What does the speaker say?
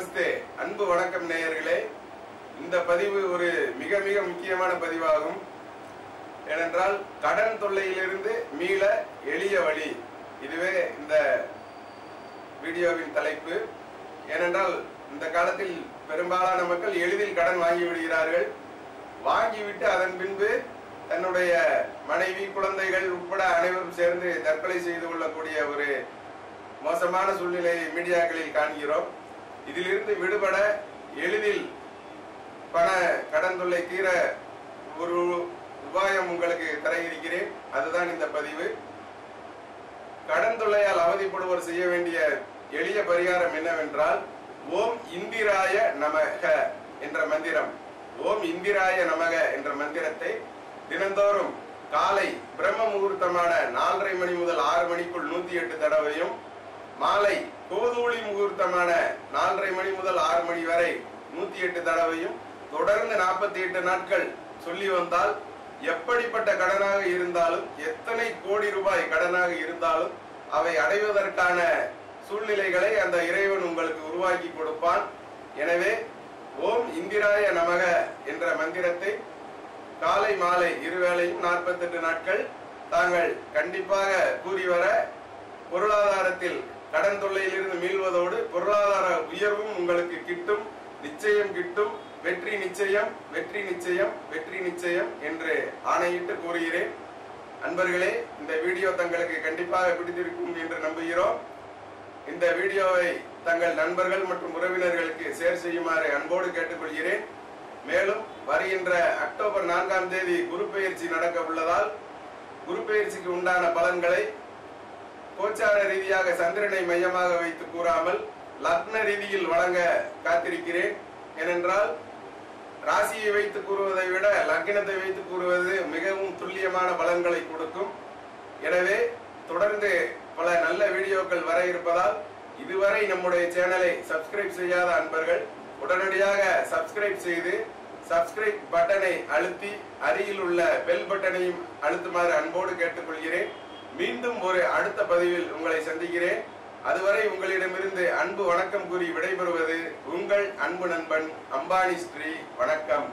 அன்பு வணக்கம் நேயர்களே. இந்த பதிவு ஒரு மிக மிக முக்கியமான பதிவாகும். ஏனென்றால் கடன் தொல்லையிலிருந்து மீள எளிய வழி. இதுவே இந்த வீடியோவின் தலைப்பு. ஏனென்றால் இந்த காலத்தில் பெரும்பாலான மக்கள் எளிதில் கடன் வாங்கி விடுகிறார்கள். வாங்கிவிட்டு அதன் பின்பு தன்னுடைய மனைவி குழந்தைகள் உட்பட அனைவரும் சேர்ந்து தற்கொலை செய்து கொள்ளக்கூடிய ஒரு மோசமான சூழ்நிலையை மீடியாக்களில் காண்கிறோம். இதிலிருந்து விடுபட எளிதில் பண கடன் தொல்லை தீர ஒரு உபாயம் உங்களுக்கு தர இருக்கிறேன் அதுதான் இந்த பதிவு. கடன் தொல்லையால் அவதிப்படுவோர் செய்ய வேண்டிய எளிய பரிகாரம் என்னவென்றால் ஓம் இந்திராய நமக என்ற மந்திரம். ஓம் இந்திராய நமக என்ற மந்திரத்தை தினந்தோறும் காலை பிரம்ம முகூர்த்தமான நாலரை மணி முதல் ஆறு மணிக்குள் நூத்தி எட்டு தடவையும் மாலை கோதூளி முகூர்த்தமான நாலரை மணி முதல் ஆறு மணி வரை நூத்தி எட்டு தடவையும் தொடர்ந்து நாற்பத்தி எட்டு நாட்கள் சொல்லி வந்தால் எப்படிப்பட்ட கடனாக இருந்தாலும் எத்தனை கோடி ரூபாய் கடனாக இருந்தாலும் அவை அடைவதற்கான சூழ்நிலைகளை அந்த இறைவன் உங்களுக்கு உருவாக்கி கொடுப்பான். எனவே ஓம் இந்திராய நமக என்ற மந்திரத்தை காலை மாலை இருவேளையும் நாற்பத்தெட்டு நாட்கள் தாங்கள் கண்டிப்பாக கூறி வர பொருளாதாரத்தில் கடன் தொல்லையிலிருந்து மீள்வதோடு பொருளாதார உயர்வும் உங்களுக்கு கிட்டும் நிச்சயம் கிட்டும். வெற்றி நிச்சயம் வெற்றி நிச்சயம் வெற்றி நிச்சயம் என்று ஆணையிட்டு கூறுகிறேன். அன்பர்களே இந்த வீடியோ தங்களுக்கு கண்டிப்பாக பிடித்திருக்கும் என்று நம்புகிறோம். இந்த வீடியோவை தங்கள் நண்பர்கள் மற்றும் உறவினர்களுக்கு ஷேர் செய்யுமாறு அன்போடு கேட்டுக்கொள்கிறேன். மேலும் வருகின்ற அக்டோபர் நான்காம் தேதி குரு பயிற்சி நடக்க உள்ளதால் குரு பயிற்சிக்கு உண்டான பலன்களை கோச்சார ரீதியாக சந்திரனை மையமாக வைத்து கூறாமல் லக்ன ரீதியில் வழங்க காத்திருக்கிறேன். ஏனென்றால் ராசியை வைத்து கூறுவதை விட லக்னத்தை வைத்து கூறுவது மிகவும் துல்லியமான பலன்களை கொடுக்கும். எனவே தொடர்ந்து பல நல்ல வீடியோக்கள் வர இருப்பதால் இதுவரை நம்முடைய சேனலை சப்ஸ்கிரைப் செய்யாத அன்பர்கள் உடனடியாக சப்ஸ்கிரைப் செய்து சப்ஸ்கிரைப் பட்டனை அழுத்தி அருகில் உள்ள பெல் பட்டனையும் அழுத்துமாறு அன்போடு கேட்டுக்கொள்கிறேன். மீண்டும் ஒரு அடுத்த பதிவில் உங்களை சந்திக்கிறேன். அதுவரை உங்களிடமிருந்து அன்பு வணக்கம் கூறி விடைபெறுவது உங்கள் அன்பு நண்பன் அம்பானி ஸ்ரீ. வணக்கம்.